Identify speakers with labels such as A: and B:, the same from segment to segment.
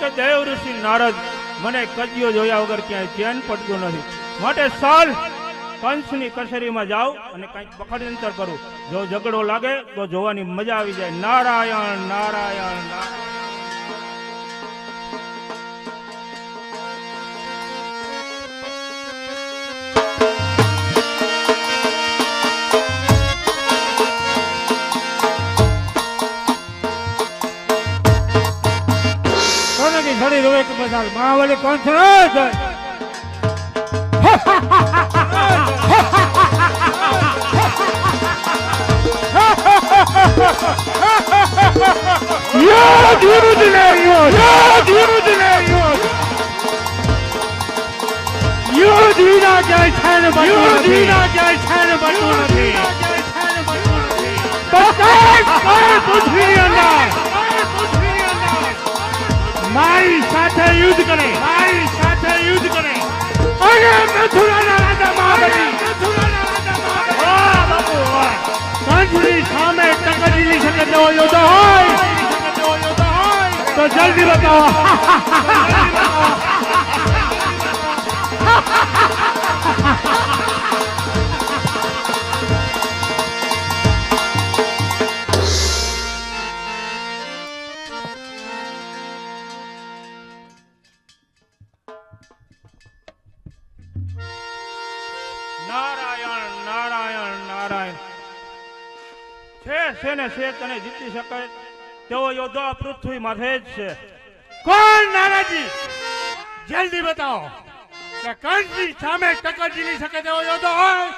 A: કે દેવ ઋષિ નારદ મને કદ્યો જોયા વગર ક્યાંય ચેન પડતું નથી. માટે સાલ કંસની કસરીમાં જાઉં અને કંઈક બખડયંતર કરું. જો ઝઘડો લાગે તો જોવાની મજા આવી જાય. નારાયણ નારાયણ નારાયણ.
B: માર માવલે કોન્સરો Yok yürüdüler yok. Yok yürüdüler yok. Yürüdüğüne gelsen batmanı Yürüdüğüne gelsen batmanı Batak var bu dünyada. મારી સાથે યુદ્ધ કરે. મારી સાથે યુદ્ધ કરે. અને મથુરાના રાજા મહાબલી. કંસની સામે ટક્કર જીલી શકે તેવો યોદ્ધા હોય. તો જલ્દી બતાવો.
A: નારાયણ. છે છે છે, તને જીતી શકાય. તેવો યોદ્ધા પૃથ્વી માથે જ છે.
B: કોણ નારાજી જલ્દી બતાવો. કે કંસની સામે ટક્કર જીલી શકે તેવો યોદ્ધો હોય?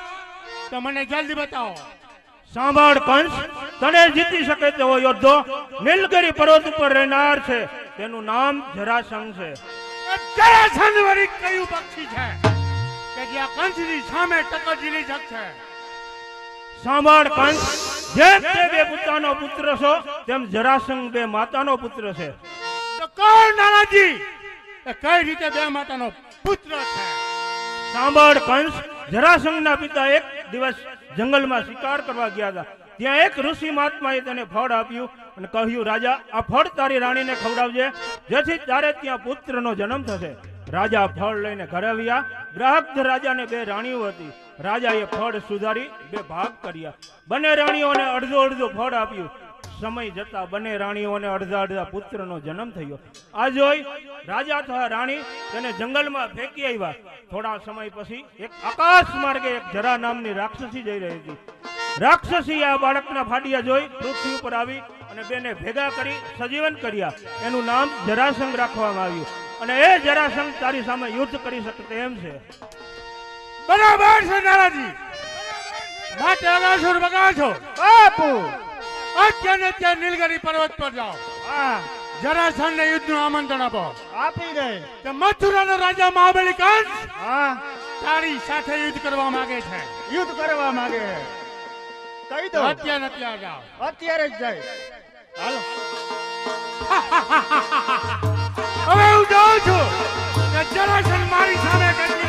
B: તો મને જલ્દી બતાવો.
A: સાંભળ કંસ, તને જીતી શકે તેવો યોદ્ધો. નીલગિરી પર્વત ઉપર રહેનાર છે. તેનું નામ જરાસંઘ છે.
B: જરાસંધ વરી કયું પક્ષી છે? કે જે આ કંસની સામે ટક્કર જીલી શકશે?
A: સાંભળ કંસ જેમ તે બે પુત્રનો પુત્ર છો, તેમ જરાસંઘ બે માતાનો પુત્ર છે.
B: તો કોણ નાનાજી કઈ રીતે બે માતાનો પુત્ર છે?
A: સાંભળ કંસ જરાસંઘના પિતા એક દિવસ જંગલમાં શિકાર કરવા ગયા હતા. ત્યાં એક ઋષિ મહાત્માએ તેને ફળ આપ્યું અને કહ્યું, રાજા, આ ફળ તારી રાણીને ખવડાવજે, જેથી તારે ત્યાં પુત્રનો જન્મ થશે. રાજા ફળ લઈને ઘરે આવ્યા. ગ્રાહક રાજાને બે રાણીઓ હતી. રાજાએ ફળ સુધારી બે ભાગ કર્યા. બંને રાણીઓને અડધો અડધો ફળ આપ્યું. સમય જતા બંને રાણીઓને અડધા અડધા પુત્રનો જન્મ થયો. આ જોઈ રાજા તથા રાણી તેને જંગલમાં ફેંકી આવ્યા. થોડા સમય પછી એક આકાશ માર્ગે એક જરા નામની રાક્ષસી જઈ રહી હતી. રાક્ષસી આ બાળકના ફાડિયા જોઈ પૃથ્વી ઉપર આવી અને બેને ભેગા કરી સજીવન કર્યા. એનું નામ જરાસંઘ રાખવામાં આવ્યું. અને એ જરાસંઘ તારી સામે યુદ્ધ કરી શકે તેમ છે.
B: બરાબર છે નાનાજી માટે અગાસુર બગાડશો
A: બાપુ.
B: અત્યારે ત્યાં નીલગરી પર્વત પર જાઓ.
A: હા.
B: યુદ્ધનું આમંત્રણ આપો.
A: આપી દે.
B: કે મથુરાનો રાજા મહાબલી કંસ
A: હા.
B: તારી સાથે યુદ્ધ કરવા માંગે છે.
C: યુદ્ધ કરવા માંગે છે. કહી દો.
B: અત્યારે અત્યારે જાઓ.
C: અત્યારે જ જાય.
B: હાલો. હવે હું જાઉં છું. કે જરાસંધ મારી સામે કેટલી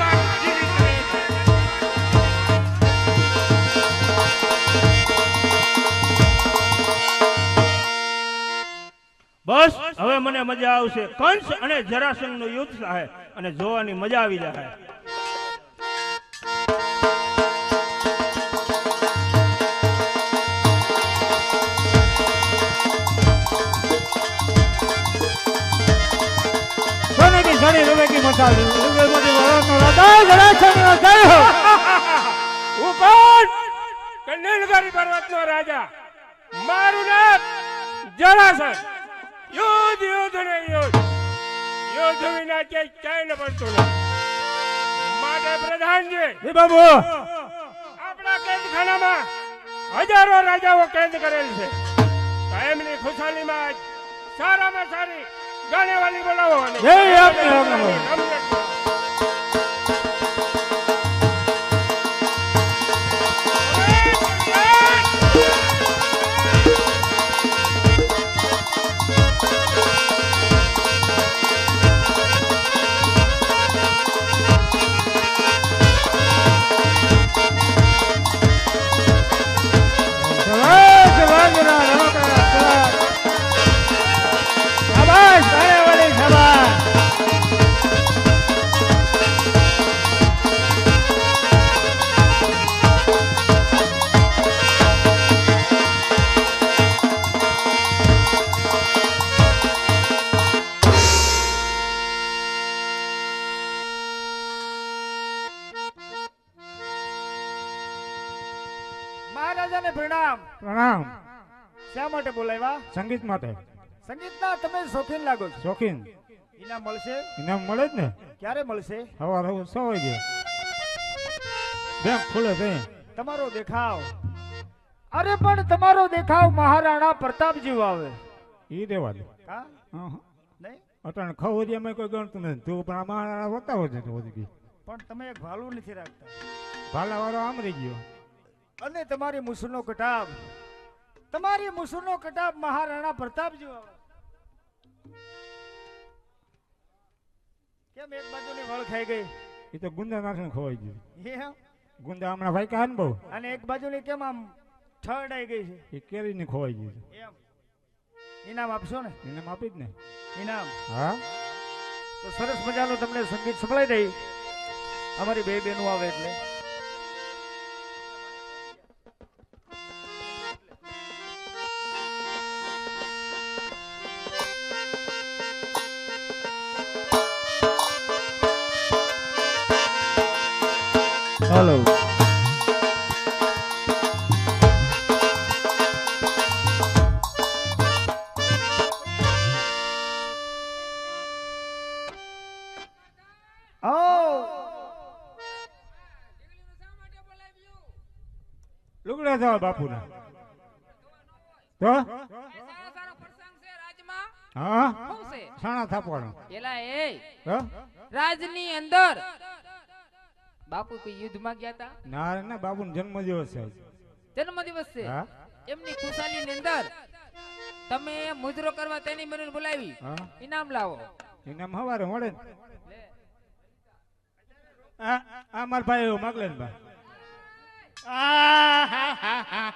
A: હવે મને મજા આવશે. કંસ અને જરાસંઘનું યુદ્ધ થાય અને જોવાની મજા આવી જાય.
B: રાજા. મારું નામ જરાસંઘ. યુદ્ધ યુદ્ધ ને યુદ્ધ. યુદ્ધ વિના કે ક્યાંય ન પડતું માટે પ્રધાનજી બાબુ! આપણા કેદખાનામાં હજારો રાજાઓ કેદ કરેલ છે. એમની ખુશાલીમાં સારામાં સારી ગાને વાલી બોલાવો
C: જય આપને માટે બોલાવ્યા?
D: સંગીત માટે.
C: સંગીતના તમે શોખીન લાગો છો.
D: શોખીન.
C: ઇનામ મળશે?
D: ઇનામ મળે જ ને?
C: ક્યારે મળશે?
D: સવારે છ વાગે. બેંક ખુલે છે.
C: તમારો દેખાવ. અરે પણ તમારો દેખાવ મહારાણા પ્રતાપજી આવે.
D: ઈ દેવા દે.
C: હા. નહીં?
D: અટાણે ખવડિયામાં કોઈ ગણતું નથી. તું પણ અમારા હોતા હોય તો બધી
C: પણ તમે એક ભાલું નથી રાખતા.
D: ભાલા વાળો આમ રહી ગયો.
C: અને તમારી મુસનો કટાબ તમારી મુસુરનો કટાપ મહારાણા પ્રતાપ જેવો કેમ એક બાજુની વળ ખાઈ ગઈ?
D: એ તો ગુંદા નાખીને ખવાઈ ગયું? ગુંદા હમણાં ભાઈ કાન બહુ?
C: અને એક બાજુની કેમ આમ ઠરડાઈ ગઈ છે?
D: એ કેરીને ખવાઈ ગયું
C: એમ. ઇનામ આપશો ને?
D: એને આપી જ ને.
C: ઇનામ
D: હા?
C: તો સરસ મજાનું તમને સંગીત સંભળાઈ દઈ. અમારી બે બહેનો આવે એટલે.
D: બાપુના. તો? હા? છાણા થાપવાનો.
E: પેલા એ રાજની અંદર. બાપુ કોઈ યુદ્ધમાં ગયા હતા
D: ના ના બાપુનો જન્મદિવસ છે
E: જન્મદિવસ છે?
D: હા.
E: એમની ખુશાલીની અંદર તમે મુજરો કરવા તેની મને બોલાવી. ઇનામ લાવો.
D: એનામ હવારે મળે આ આ માર ભાઈ એવો માગલે ભાઈ.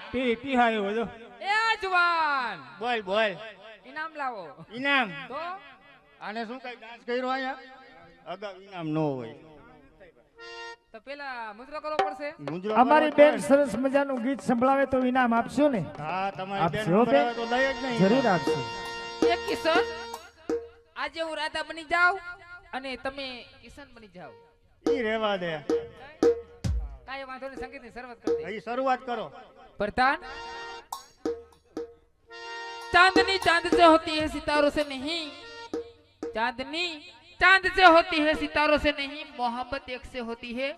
D: ટી ટી હા
E: એ જવાન
C: બોલ બોલ.
E: ઇનામ લાવો.
C: ઇનામ.
E: તો?
C: આને શું કઈ ડાન્સ કર્યો અહીંયા? અગાઉ ઇનામ ન હોય.
E: તો પેલા મુજરો કરવો પડશે.
C: અમારી બેન સરસ મજાનું ગીત સંભળાવે તો ઇનામ આપશો ને?
F: હા તમારી બેન સંભળાવે તો લઈ જ નહીં
C: જરૂર આપશો.
E: કિશન આજે હું રાધા બની જાઉં અને તમે કિશન બની જાઓ.
F: ઈ રહેવા દે.
E: કાંઈ વાંધો નહીં સંગીતની શરૂઆત કરી દે
F: હજી શરૂઆત કરો
E: प्रधान चांदनी चांद से होती है सितारों से नहीं चांदनी चांद से होती है सितारों से नहीं मोहब्बत एक से होती है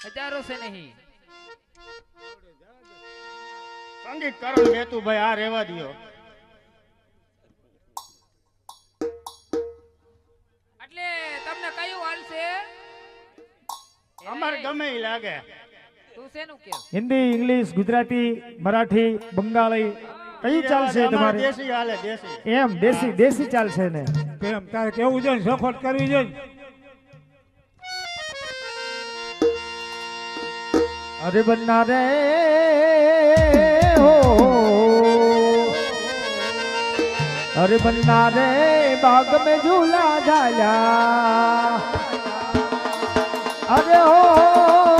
E: हजारों से नहीं
F: સંગીત કરો ને હેતુ ભાઈ આ રહેવા દ્યો અમાર ગમે લાગે.
C: હિન્દી ઇંગ્લિશ ગુજરાતી મરાઠી બંગાળી કઈ ચાલશે તમારે? એમ દેશી દેશી ચાલશે ને?
D: કેમ તારે કેવું છે સખોટ કરવી જોઈએ
C: અરે બન્ના રે હો. અરે બન્ના રે બાગ મે ઝૂલા ઝાલા. अरे हो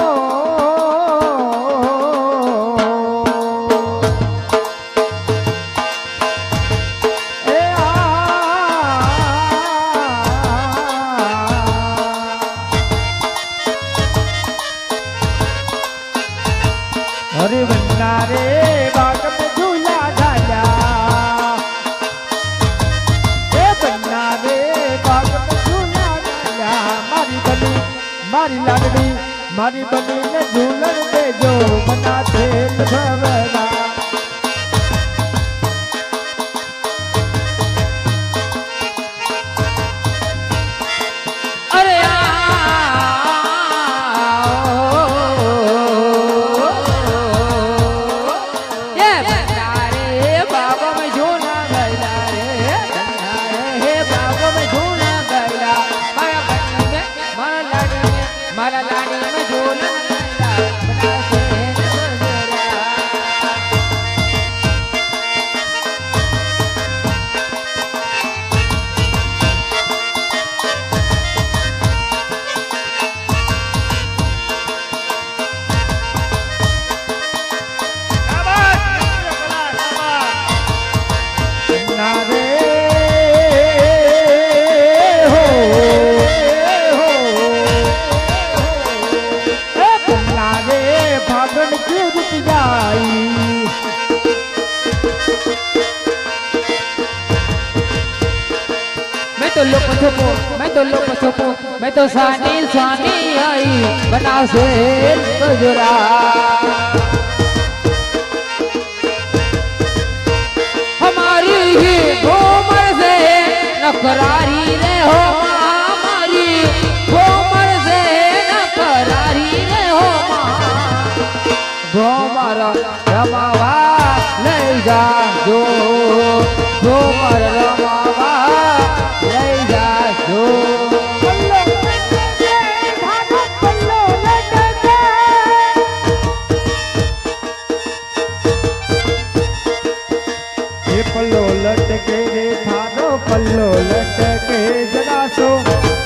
E: મારી બની ને ઝૂલણ દેજો મના થેલ ભર. તો લોકો છોપો મેં તો સાની સાની આવી બનાવશે ગુજરાત અમારી હે ઘોમર સે નકરારી રે હો અમારી ઘોમર સે નકરારી રે હો ઘોમર રમાવા લઈ જાજો
C: ઘોમર પલ્લો લટકે રે, થાનો પલ્લો લટકે જગાસો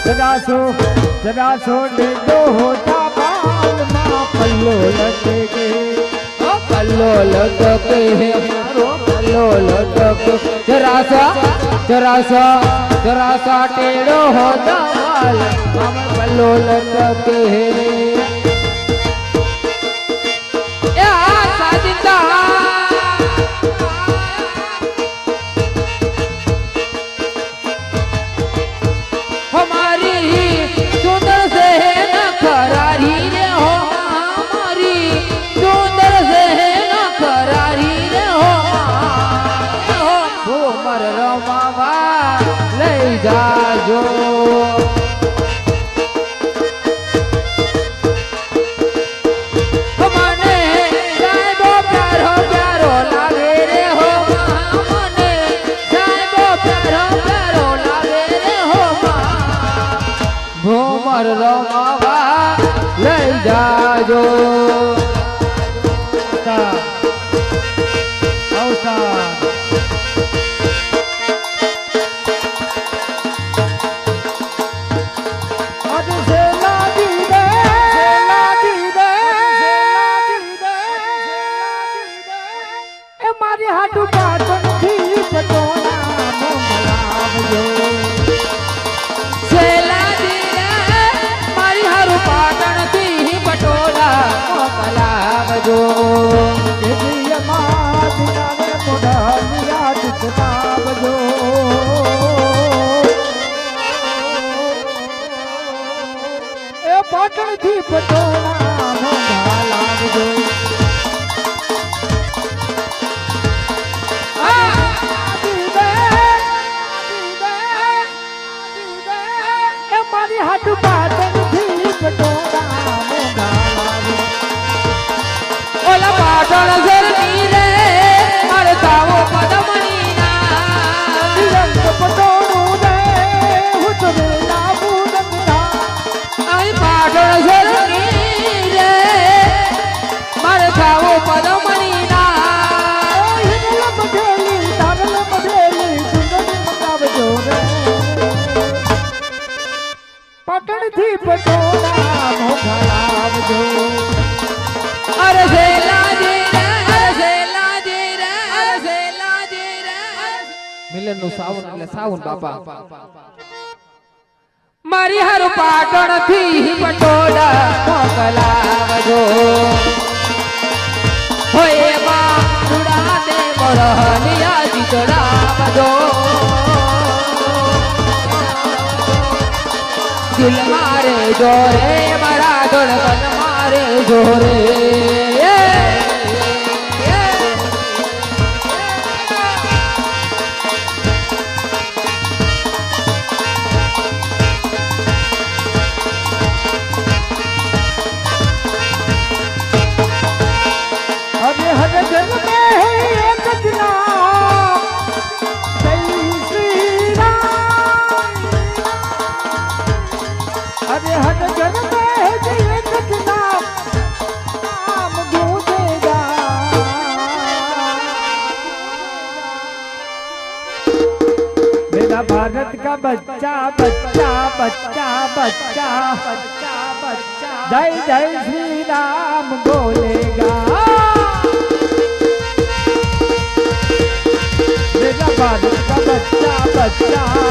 C: જગાસો જગાસો ડેડો હોતા બાલમાં પલ્લો લટકે
E: પલ્લો લટકે હે પલ્લો લટક જરાસા જરાસા જરા સા જરા સા ટેડો હો દાલ મામ પલ્લો લટકે હે
C: મારી
E: હારું પાટણથી પટોળા મોકલાવજો. હોય એમાં ચૂડા દે ચીચડાવજો દિલ મારે જોરે મારા ધડકન મારે જોરે
C: બચ્ચા બચ્ચા બચ્ચા બચ્ચા જય જય શ્રી રામ બોલેગા બચ્ચા બચ્ચા.